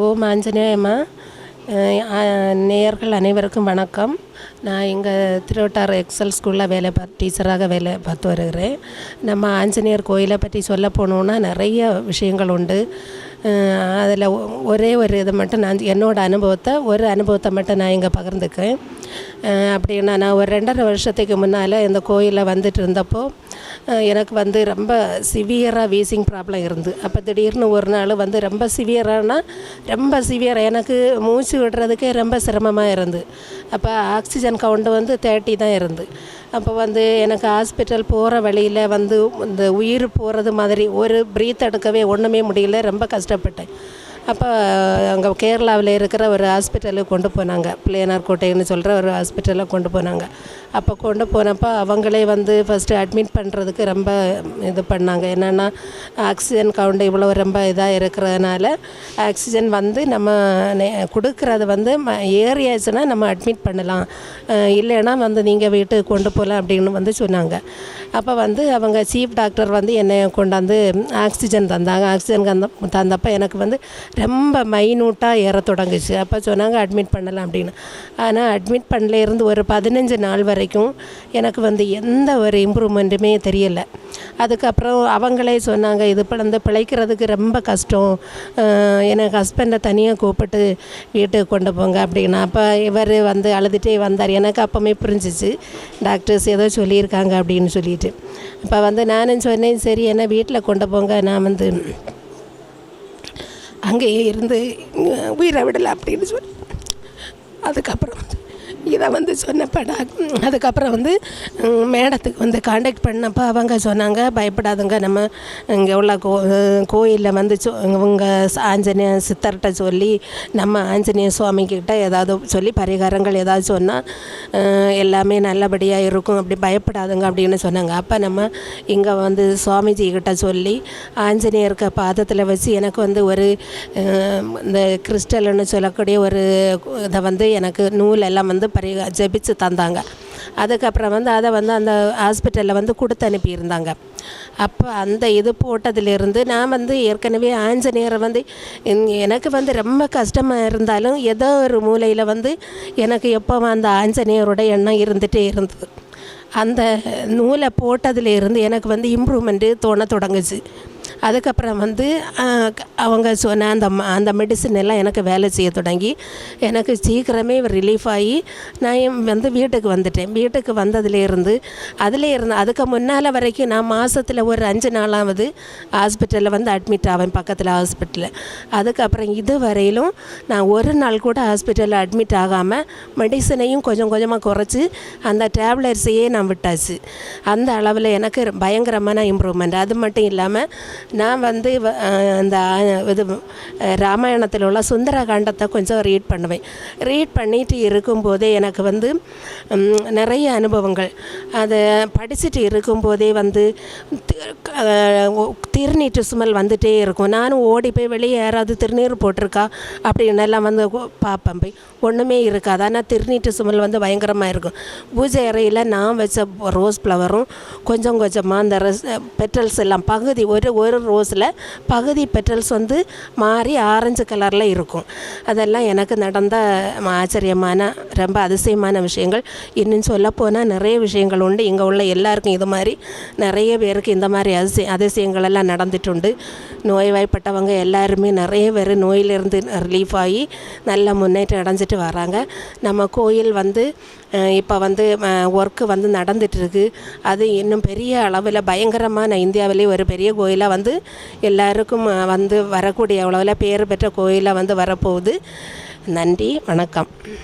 ஓம் ஆஞ்சநேயம்மா. நேயர்கள் அனைவருக்கும் வணக்கம். நான் இங்கே திருவட்டாறு எக்ஸல் ஸ்கூலில் வேலை பார்த்து டீச்சராக வேலை பார்த்து வருகிறேன். நம்ம ஆஞ்சநேயர் கோயிலை பற்றி சொல்ல போனோன்னா நிறைய விஷயங்கள் உண்டு. அதில் ஒரே ஒரு இதை மட்டும் நான் என்னோடய அனுபவத்தை ஒரு அனுபவத்தை மட்டும் நான் இங்கே பகிர்ந்துக்கேன் அப்படின்னா நான் ஒரு ரெண்டரை வருஷத்துக்கு முன்னால் இந்த கோயிலில் வந்துட்டு இருந்தப்போ எனக்கு வந்து ரொம்ப சிவியராக வீசிங் ப்ராப்ளம் இருந்து. அப்போ திடீர்னு ஒரு நாள் வந்து ரொம்ப சிவியரானா ரொம்ப சிவியராக எனக்கு மூச்சு விடுறதுக்கே ரொம்ப சிரமமாக இருந்து. அப்போ ஆக்சிஜன் கவுண்ட் வந்து தேர்ட்டி தான் இருந்து. அப்போ வந்து எனக்கு ஹாஸ்பிட்டல் போகிற வழியில் வந்து இந்த உயிர் போகிறது மாதிரி ஒரு ப்ரீத் எடுக்கவே ஒன்றுமே முடியல. ரொம்ப கஷ்டப்பட்டேன். அப்போ அங்கே கேரளாவில் இருக்கிற ஒரு ஹாஸ்பிட்டலுக்கு கொண்டு போனாங்க. பிள்ளையனார் கோட்டைன்னு சொல்கிற ஒரு ஹாஸ்பிட்டலில் கொண்டு போனாங்க. அப்போ கொண்டு போனப்போ அவங்களே வந்து ஃபஸ்ட்டு அட்மிட் பண்ணுறதுக்கு ரொம்ப இது பண்ணாங்க. என்னென்னா ஆக்சிஜன் கவுண்ட் இவ்வளோ ரொம்ப இதாக இருக்கிறதுனால ஆக்சிஜன் வந்து நம்ம கொடுக்கறது வந்து ம ஏறியாச்சுன்னா நம்ம அட்மிட் பண்ணலாம். இல்லைன்னா வந்து நீங்கள் வீட்டுக்கு கொண்டு போகலாம் அப்படின்னு வந்து சொன்னாங்க. அப்போ வந்து அவங்க சீஃப் டாக்டர் வந்து என்னை கொண்டாந்து ஆக்சிஜன் தந்தாங்க. ஆக்சிஜன் தந்த தந்தப்போ எனக்கு வந்து ரொம்ப மைனூட்டாக ஏற தொடங்குச்சு. அப்போ சொன்னாங்க அட்மிட் பண்ணலாம் அப்படின்னு. ஆனால் அட்மிட் பண்ணலேருந்து ஒரு பதினஞ்சு நாள் வரைக்கும் எனக்கு வந்து எந்த ஒரு இம்ப்ரூவ்மெண்ட்டுமே தெரியலை. அதுக்கப்புறம் அவங்களே சொன்னாங்க இது வந்து பிழைக்கிறதுக்கு ரொம்ப கஷ்டம். எனக்கு ஹஸ்பண்டை தனியாக கூப்பிட்டு வீட்டுக்கு கொண்டு போங்க அப்படின்னா. அப்போ இவர் வந்து அழுதுகிட்டே வந்தார். எனக்கு அப்போமே புரிஞ்சிச்சு. டாக்டர்ஸ் ஏதோ சொல்லியிருக்காங்க அப்படின்னு சொல்லிட்டு. அப்போ வந்து நானும் சொன்னேன் சரி என்ன வீட்டில் கொண்டு போங்க. நான் வந்து அங்கேயே இருந்து உயிரை விடலை அப்படின்னு சொல்லி. அதுக்கப்புறம் இதை வந்து சொன்னப்படா. அதுக்கப்புறம் வந்து மேடத்துக்கு வந்து காண்டாக்ட் பண்ணப்போ அவங்க சொன்னாங்க பயப்படாதுங்க நம்ம இங்கே உள்ள கோ கோயிலில் வந்து சொ இவங்க ஆஞ்சநேய சித்தர்கிட்ட சொல்லி நம்ம ஆஞ்சநேய சுவாமிக்கிட்ட ஏதாவது சொல்லி பரிகாரங்கள் ஏதாவது சொன்னால் எல்லாமே நல்லபடியாக இருக்கும் அப்படி பயப்படாதுங்க அப்படின்னு சொன்னாங்க. அப்போ நம்ம இங்கே வந்து சுவாமிஜி கிட்ட சொல்லி ஆஞ்சநேயருக்கு பாதத்தில் வச்சு எனக்கு வந்து ஒரு இந்த கிறிஸ்டல்னு சொல்லக்கூடிய ஒரு இதை வந்து எனக்கு நூல் எல்லாம் வந்து மாதிரி ஜெபிச்சு தந்தாங்க. அதுக்கப்புறம் வந்து அதை வந்து அந்த ஹாஸ்பிட்டலில் வந்து கொடுத்து அனுப்பியிருந்தாங்க. அப்போ அந்த இது போட்டதுலேருந்து நான் வந்து ஏற்கனவே ஆஞ்சநேயரை வந்து எனக்கு வந்து ரொம்ப கஷ்டமாக இருந்தாலும் ஏதோ ஒரு மூலையில் வந்து எனக்கு எப்போ அந்த ஆஞ்சநேயரோட எண்ணம் இருந்துகிட்டே இருந்தது. அந்த நூலை போட்டதுலேருந்து எனக்கு வந்து இம்ப்ரூவ்மெண்ட்டு தோண தொடங்குச்சு. அதுக்கப்புறம் வந்து அவங்க சொன்ன அந்த அந்த மெடிசன் எல்லாம் எனக்கு வேலை செய்ய தொடங்கி எனக்கு சீக்கிரமே ரிலீஃப் ஆகி நான் வந்து வீட்டுக்கு வந்துட்டேன். வீட்டுக்கு வந்ததுலேருந்து அதில் இருந்து அதுக்கு முன்னால் வரைக்கும் நான் மாதத்தில் ஒரு அஞ்சு நாளாவது ஹாஸ்பிட்டலில் வந்து அட்மிட் ஆவேன் பக்கத்தில் ஹாஸ்பிட்டலில் அதுக்கப்புறம் இது வரையிலும் நான் ஒரு நாள் கூட ஹாஸ்பிட்டலில் அட்மிட் ஆகாமல் மெடிசனையும் கொஞ்சம் கொஞ்சமாக குறைச்சி அந்த டேப்லெட்ஸையே நான் விட்டாச்சு. அந்த அளவில் எனக்கு பயங்கரமான இம்ப்ரூவ்மெண்ட் அது மட்டும் இல்லாமல் நான் வந்து அந்த இது ராமாயணத்தில் உள்ள சுந்தரகாண்டத்தை கொஞ்சம் ரீட் பண்ணுவேன். ரீட் பண்ணிட்டு இருக்கும்போதே எனக்கு வந்து நிறைய அனுபவங்கள். அதை படிச்சுட்டு இருக்கும்போதே வந்து திருநீற்று சுமல் வந்துகிட்டே இருக்கும். நானும் ஓடி போய் வெளியே யாராவது திருநீர் போட்டிருக்கா அப்படின்னு எல்லாம் வந்து பார்ப்பேன் போய். ஒன்றுமே இருக்காது. ஆனால் திருநீற்று சுமல் வந்து பயங்கரமாக இருக்கும். பூஜை அறையில் நான் வச்ச ரோஸ் ஃப்ளவரும் கொஞ்சம் கொஞ்சமாக அந்த பெட்டல்ஸ் எல்லாம் பகுதி ஒரு ஒரு ரோஸில் பகுதி பெட்டல்ஸ் வந்து மாறி ஆரஞ்சு கலரில் இருக்கும். அதெல்லாம் எனக்கு நடந்த ஆச்சரியமான ரொம்ப அதிசயமான விஷயங்கள். இன்னும் சொல்லப்போனால் நிறைய விஷயங்கள் உண்டு. இங்கே உள்ள எல்லாருக்கும் இது மாதிரி நிறைய பேருக்கு இந்த மாதிரி அதிசய அதிசயங்கள் எல்லாம் நடந்துட்டுண்டு. நோய்வாய்ப்பட்டவங்க எல்லாருமே நிறைய பேர் நோயிலிருந்து ரிலீஃப் ஆகி நல்ல முன்னேற்றம் அடைஞ்சிட்டு வராங்க. நம்ம கோயில் வந்து இப்போ வந்து ஒர்க்கு வந்து நடந்துகிட்ருக்கு அது இன்னும் பெரிய அளவில் பயங்கரமான இந்தியாவிலே ஒரு பெரிய கோயிலாக வந்து எல்லாருக்கும் வந்து வரக்கூடிய அளவில் பேர் பெற்ற கோயிலாக வந்து வரப்போகுது. நன்றி வணக்கம்.